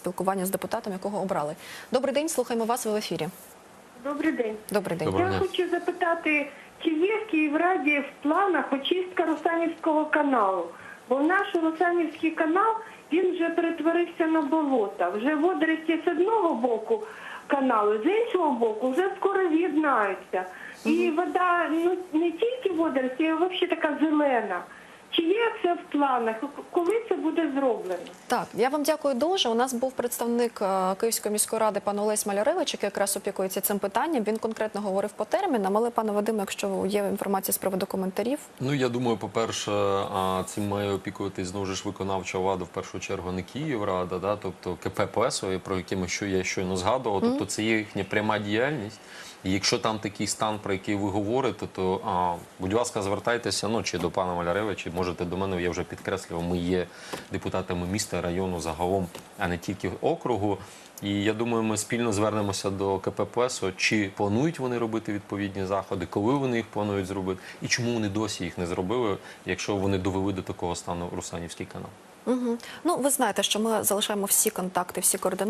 спілкування з депутатом, якого обрали. Добрий день, слухаємо вас. Ви в ефірі. Добрий день. Добрий день. Я хочу запитати, чи є в Київраді в планах очистка Русанівського каналу? Бо наш Русанівський канал він вже перетворився на болото. Вже водорості з одного боку каналу, з іншого боку вже скоро з'єднаються. І вода ну не тільки водорості, а взагалі така зелена. Чи є це в планах? Коли це буде зроблено? Так, я вам дякую дуже. У нас був представник е, Київської міської ради пан Олесь Маляревич, який якраз опікується цим питанням. Він конкретно говорив по термінам, але пане Вадиме, якщо є інформація з приводу коментарів, Ну я думаю, по-перше, цим має опікуватись знову ж виконавча влада в першу чергу не Київрада, да, тобто КП ПСО, про яке ми що я щойно згадував. Тобто це є їхня пряма діяльність. І якщо там такий стан, про який ви говорите, то а, будь ласка, звертайтеся ну чи до пана Маляревича, можете до мене. Я вже підкреслював. Ми є депутатами міста, району загалом, а не тільки округу. І я думаю, ми спільно звернемося до КП ПЕСО, чи планують вони робити відповідні заходи, коли вони їх планують зробити, і чому вони досі їх не зробили, якщо вони довели до такого стану Русанівський канал. угу. ну ви знаєте, що ми залишаємо всі контакти, всі координати.